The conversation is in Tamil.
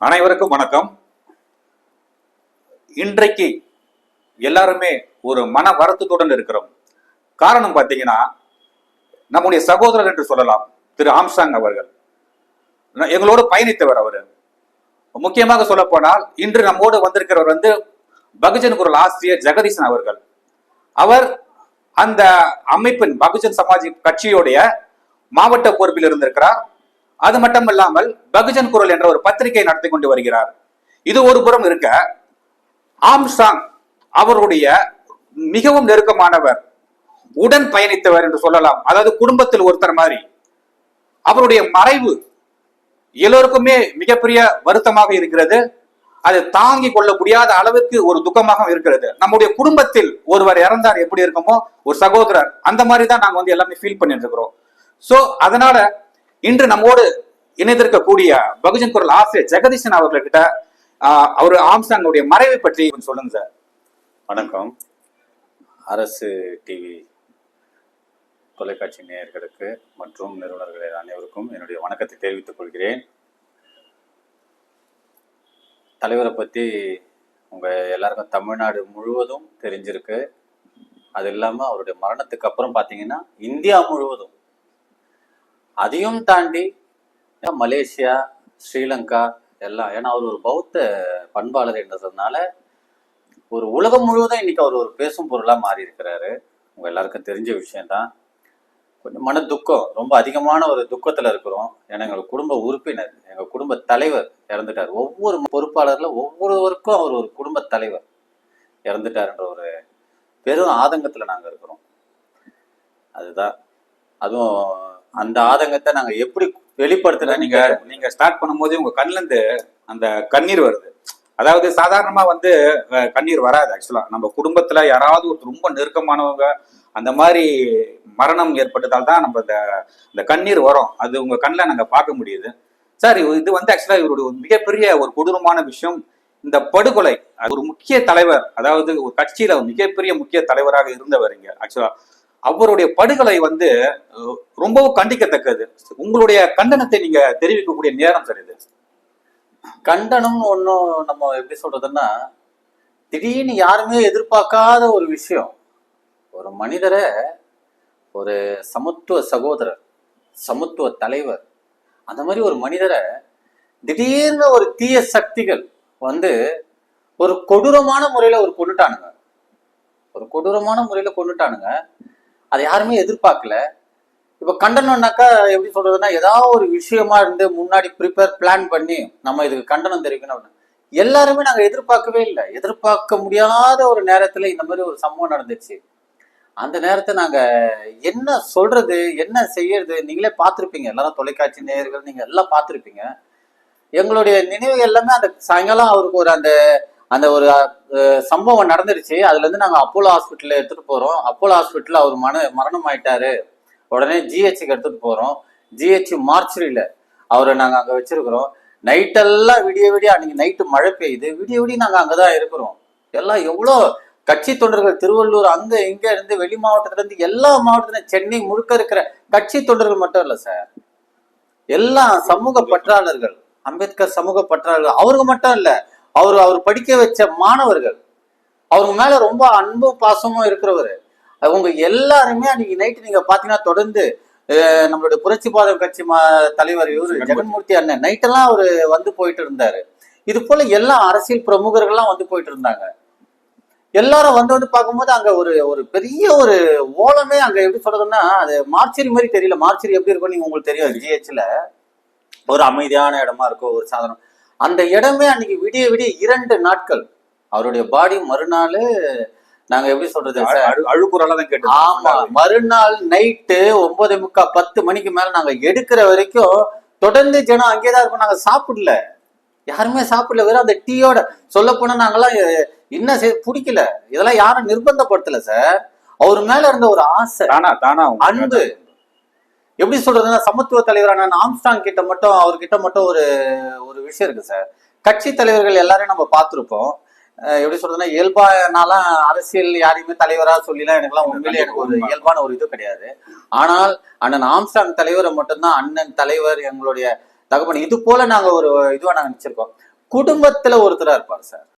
அனைவருக்கும் வணக்கம். இன்றைக்கு எல்லாருமே ஒரு மன வருத்தத்துடன் இருக்கிறோம். காரணம் பார்த்தீங்கன்னா நம்முடைய சகோதரர் என்று சொல்லலாம் திரு ஆம்சாங் அவர்கள். எங்களோடு பயணித்தவர் அவர். முக்கியமாக சொல்ல போனால் இன்று நம்மோடு வந்திருக்கிறவர் வந்து பகுஜன் குரல் ஆசிரியர் ஜெகதீசன் அவர்கள். அவர் அந்த அமைப்பின் பகுஜன் சமாஜ் கட்சியுடைய மாவட்ட பொறுப்பில் இருந்திருக்கிறார். அது மட்டுமல்லாமல் பகுஜன் குரல் என்ற ஒரு பத்திரிகை நடத்தி கொண்டு வருகிறார். இது ஒரு புறம் இருக்க ஆம்சாங் அவருடைய மிகவும் நெருக்கமானவர் உடன் பயணித்தவர் என்று சொல்லலாம். அதாவது குடும்பத்தில் ஒருத்தர் மாதிரி. அவருடைய மறைவு எல்லோருக்குமே மிகப்பெரிய வருத்தமாக இருக்கிறது. அது தாங்கி கொள்ள முடியாத அளவுக்கு ஒரு துக்கமாக இருக்கிறது. நம்முடைய குடும்பத்தில் ஒருவர் இறந்தார் எப்படி இருக்குமோ ஒரு சகோதரர் அந்த மாதிரி தான் நாங்க வந்து எல்லாமே ஃபீல் பண்ணிட்டு இருக்கிறோம். சோ அதனால இன்று நம்மோடு இணைந்திருக்கக்கூடிய பகுஜன் குரல் ஆசிரியர் ஜெகதீசன் அவர்கள்கிட்ட அவர் ஆம்சாங்கோடைய மறைவை பற்றி கொஞ்சம் சொல்லுங்க சார். வணக்கம். அரசு டிவி தொலைக்காட்சி நேயர்களுக்கு மற்றும் நிறுவனர்கள் அனைவருக்கும் என்னுடைய வணக்கத்தை தெரிவித்துக் கொள்கிறேன். தலைவரை பற்றி உங்கள் எல்லாருக்கும் தமிழ்நாடு முழுவதும் தெரிஞ்சிருக்கு. அது இல்லாமல் அவருடைய மரணத்துக்கு அப்புறம் பார்த்தீங்கன்னா இந்தியா முழுவதும் அதையும் தாண்டி மலேசியா ஸ்ரீலங்கா எல்லாம் ஏன்னா அவர் ஒரு பௌத்த பண்பாளர் என்றதுனால ஒரு உலகம் முழுவதும் இன்னைக்கு அவர் ஒரு பேசும் பொருளாக மாறி இருக்கிறாரு உங்க எல்லாருக்கும் தெரிஞ்ச விஷயம்தான். கொஞ்சம் மன துக்கம் ரொம்ப அதிகமான ஒரு துக்கத்தில் இருக்கிறோம். ஏன்னா எங்கள் குடும்ப உறுப்பினர் எங்கள் குடும்ப தலைவர் இறந்துட்டார். ஒவ்வொரு பொறுப்பாளரில் ஒவ்வொருவருக்கும் அவர் ஒரு குடும்ப தலைவர் இறந்துட்டாருன்ற ஒரு பெரும் ஆதங்கத்தில் நாங்கள் இருக்கிறோம். அதுதான். அதுவும் அந்த ஆதங்கத்தை நாங்க எப்படி வெளிப்படுத்துறோம் நீங்க நீங்க ஸ்டார்ட் பண்ணும்போது உங்க கண்ணுல இருந்து அந்த கண்ணீர் வருது. அதாவது சாதாரணமா வந்து கண்ணீர் வராது ஆக்சுவலா நம்ம குடும்பத்துல யாராவது ஒரு ரொம்ப நெருக்கமானவங்க அந்த மாதிரி மரணம் ஏற்பட்டதால் தான் நம்ம இந்த இந்த கண்ணீர் வரும். அது உங்க கண்ணில் நாங்கள் பார்க்க முடியுது. சார் இது வந்து ஆக்சுவலா இவருடைய மிகப்பெரிய ஒரு கொடூரமான விஷயம். இந்த படுகொலை அது ஒரு முக்கிய தலைவர் அதாவது ஒரு கட்சியில ஒரு மிகப்பெரிய முக்கிய தலைவராக இருந்தவர் இங்க ஆக்சுவலா அவருடைய படுகொலை வந்து ரொம்பவும் கண்டிக்கத்தக்கது. உங்களுடைய கண்டனத்தை நீங்க தெரிவிக்கக்கூடிய நேரம் சார் இது. கண்டனம் ஒன்றும் நம்ம எப்படி சொல்றதுன்னா திடீர்னு யாருமே எதிர்பார்க்காத ஒரு விஷயம். ஒரு மனிதரை ஒரு சமத்துவ சகோதரர் சமத்துவ தலைவர் அந்த மாதிரி ஒரு மனிதரை திடீர்னு ஒரு தீய சக்திகள் வந்து ஒரு கொடூரமான முறையில் ஒரு கொண்டுட்டானுங்க ஒரு கொடூரமான முறையில் கொண்டுட்டானுங்க அதை யாருமே எதிர்பார்க்கல. இப்ப கண்டனம்னாக்கா எப்படி சொல்றதுன்னா ஏதாவது ஒரு விஷயமா இருந்து முன்னாடி ப்ரிப்பேர் பிளான் பண்ணி நம்ம இதுக்கு கண்டனம் தெரிவிக்கணும் அப்படின்னு. எல்லாருமே நாங்க எதிர்பார்க்கவே இல்லை. எதிர்பார்க்க முடியாத ஒரு நேரத்துல இந்த மாதிரி ஒரு சம்பவம் நடந்துச்சு. அந்த நேரத்தை நாங்க என்ன சொல்றது என்ன செய்யறது நீங்களே பார்த்துருப்பீங்க. எல்லாரும் தொலைக்காட்சி நேயர்கள் நீங்க எல்லாம் பார்த்துருப்பீங்க. எங்களுடைய நினைவு எல்லாமே அந்த சாயங்காலம் அவருக்கு ஒரு அந்த அந்த ஒரு சம்பவம் நடந்துருச்சு. அதுல இருந்து நாங்க அப்போலோ ஹாஸ்பிட்டல்ல எடுத்துட்டு போறோம். அப்போலோ ஹாஸ்பிட்டல்ல அவர் மன மரணம் ஆயிட்டாரு உடனே ஜிஹெச்சுக்கு எடுத்துட்டு போறோம். ஜிஹெச் மார்ச்சரியில அவரை நாங்க அங்க வச்சிருக்கிறோம். நைட்டெல்லாம் விடிய விடிய அன்னைக்கு நைட்டு மழை பெய்யுது. விடிய விடிய நாங்க அங்கதான் இருக்கிறோம். எல்லாம் எவ்வளோ கட்சி தொண்டர்கள் திருவள்ளூர் அங்க இங்க இருந்து வெளி மாவட்டத்துல இருந்து எல்லா மாவட்டத்துல சென்னை முழுக்க இருக்கிற கட்சி தொண்டர்கள் மட்டும் இல்ல சார். எல்லா சமூக பற்றாளர்கள். அம்பேத்கர் சமூக பற்றாளர்கள். அவருக்கு மட்டும் இல்லை. அவர் அவர் படிக்க வச்ச மாணவர்கள் அவங்க மேல ரொம்ப அன்பும் பாசமும் இருக்கிறவர். அவங்க எல்லாருமே அன்னைக்கு நைட்டு நீங்க பாத்தீங்கன்னா தொடர்ந்து நம்மளுடைய புரட்சி பாதம் கட்சி தலைவர் இவரு ஜெகன்மூர்த்தி அண்ணன் நைட்டெல்லாம் அவரு வந்து போயிட்டு இருந்தாரு. இது போல எல்லா அரசியல் பிரமுகர்கள்லாம் வந்து போயிட்டு இருந்தாங்க. எல்லாரும் வந்து வந்து பார்க்கும்போது அங்க ஒரு ஒரு பெரிய ஒரு ஓலமே அங்க எப்படி சொல்றதுன்னா அது மார்ச்சரி மாதிரி தெரியல. மார்ச்சரி எப்படி இருக்கும் நீங்க உங்களுக்கு தெரியும் ஜிஹெச்ல ஒரு அமைதியான இடமா இருக்கும் ஒரு சாதனம் அந்த இடமே அன்னைக்கு விடிய விடிய இரண்டு நாட்கள். அவருடைய பாடி மறுநாள் நாங்க எப்படி சொல்றது சார்? அழு- அழுக்குறலா தான் கேட்டு ஆமா மறுநாள் நைட்டு ஒன்பது முக்கா பத்து மணிக்கு மேல நாங்க எடுக்கிற வரைக்கும் தொடர்ந்து ஜனம் அங்கேதான் இருக்கும். நாங்க சாப்பிடல. யாருமே சாப்பிடல. வெறும் அந்த டீயோட சொல்ல போனா நாங்கெல்லாம் என்ன பிடிக்கல. இதெல்லாம் யாரும் நிர்பந்தப்படுத்தல சார். அவர் மேல இருந்த ஒரு ஆசை. தானா தானா அன்பு. எப்படி சொல்றதுன்னா சமத்துவ தலைவரான ஆம்ஸ்டாங் கிட்ட மட்டும் அவர்கிட்ட மட்டும் ஒரு ஒரு விஷயம் இருக்கு சார். கட்சி தலைவர்கள் எல்லாரையும் நம்ம பார்த்திருப்போம். எப்படி சொல்றதுன்னா இயல்பா நான்லாம் அரசியல் யாரையுமே தலைவரா சொல்லிலாம் எனக்குலாம் உண்மையிலே எனக்கு ஒரு இயல்பான ஒரு இது கிடையாது. ஆனால் அண்ணன் ஆம்ஸ்டாங் தலைவரை மட்டும்தான் அண்ணன் தலைவர் எங்களுடைய தகப்பன். இது போல நாங்க ஒரு இதுவா நாங்க நினைச்சிருக்கோம். குடும்பத்துல ஒருத்தரா இருப்பார் சார்.